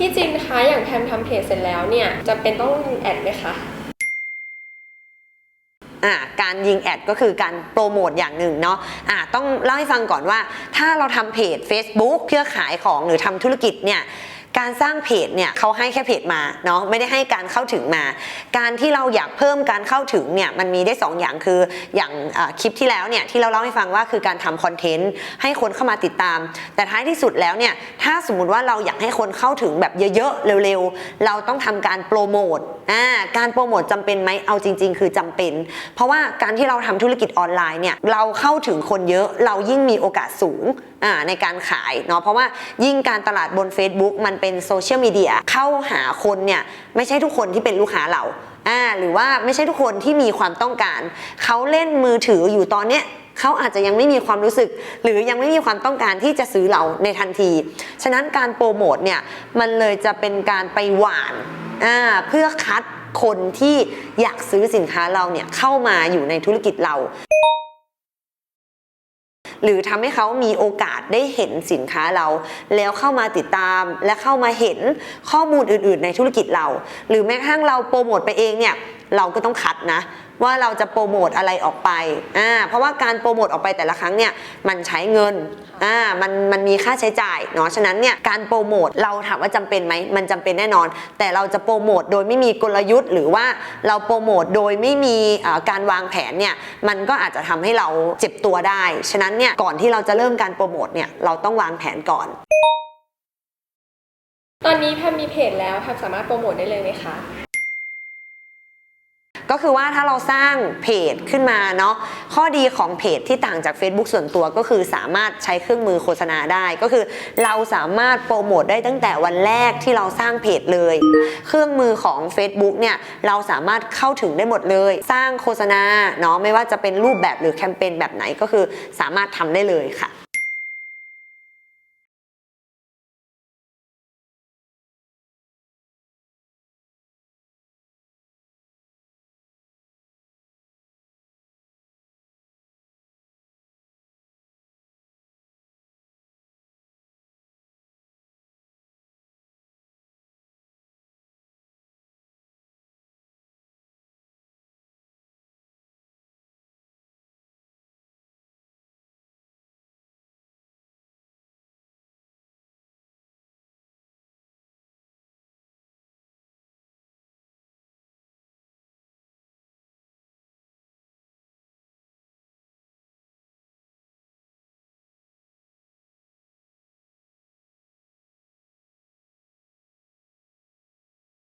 พี่จินคะอย่างแพมทำเพจเสร็จแล้วเนี่ยจะเป็นต้องแอดไหมคะอ่าการยิงแอดก็คือการโปรโมทอย่างหนึ่งเนาะอ่าต้องเล่าให้ฟังก่อนว่า ถ้าเราทำเพจ Facebook เพื่อขายของหรือทำธุรกิจเนี่ย การสร้างเพจเนี่ยเขาให้แค่เพจมาเนาะไม่ได้ให้การเข้าถึงมา การที่เราอยากเพิ่มการเข้าถึงเนี่ยมันมีได้สองอย่างคืออย่างคลิปที่แล้วเนี่ยที่เราเล่าให้ฟังว่าคือการทำคอนเทนต์ให้คนเข้ามาติดตาม แต่ท้ายที่สุดแล้วเนี่ยถ้าสมมุติว่าเราอยากให้คนเข้าถึงแบบเยอะๆเร็วๆ เราต้องทำการโปรโมทอ่าการโปรโมทจำเป็นไหมเอาจริง ๆ คือจำเป็น เพราะว่าการที่เราทำธุรกิจออนไลน์เนี่ยเราเข้าถึงคนเยอะเรายิ่งมีโอกาสสูงอ่าในการขายเนาะเพราะว่ายิ่งการตลาดบน Facebook มันเป็นโซเชียลมีเดียเข้าหาคนเนี่ยไม่ใช่ทุกคนที่เป็นลูกค้าเราอ่าหรือว่าไม่ใช่ทุกคนที่มีความต้องการ เขาเล่นมือถืออยู่ตอนเนี้ยเขาอาจจะยังไม่มีความรู้สึก หรือยังไม่มีความต้องการที่จะซื้อเราในทันที ฉะนั้นการโปรโมทเนี่ยมันเลยจะเป็นการไปหวานอ่าเพื่อคัดคนที่อยากซื้อสินค้าเราเนี่ยเข้ามาอยู่ในธุรกิจเรา หรือทำให้เขามีโอกาสได้เห็นสินค้าเรา แล้วเข้ามาติดตามและเข้ามาเห็นข้อมูลอื่น ๆ ในธุรกิจเรา หรือแม้กระทั่งเราโปรโมทไปเองเนี่ย เราก็ต้องคัดนะ ว่าเราจะโปรโมทอะไรออกไปอ่าเพราะว่าการโปรโมทออกไปแต่ละครั้งเนี่ยมันใช้เงินอ่ามันมันมีค่าใช้จ่ายเนาะฉะนั้นเนี่ยการโปรโมทเราถามว่าจำเป็นไหมมันจำเป็นแน่นอน แต่เราจะโปรโมทโดยไม่มีกลยุทธ์ หรือว่าเราโปรโมทโดยไม่มีการวางแผนเนี่ยมันก็อาจจะทำให้เราเจ็บตัวได้ ฉะนั้นเนี่ยก่อนที่เราจะเริ่มการโปรโมทเนี่ยเราต้องวางแผนก่อน ตอนนี้แพมมีเพจแล้วแพมสามารถโปรโมทได้เลยไหมคะ ก็คือว่าถ้าเราสร้างเพจขึ้นมาเนาะข้อดีของเพจที่ต่างจาก Facebook ส่วนตัวก็คือสามารถใช้เครื่องมือโฆษณาได้ ก็คือเราสามารถโปรโมทได้ตั้งแต่วันแรกที่เราสร้างเพจเลย เครื่องมือของ Facebook เนี่ยเราสามารถเข้าถึงได้หมดเลย สร้างโฆษณาเนาะไม่ว่าจะเป็นรูปแบบหรือแคมเปญแบบไหนก็คือสามารถทำได้เลยค่ะ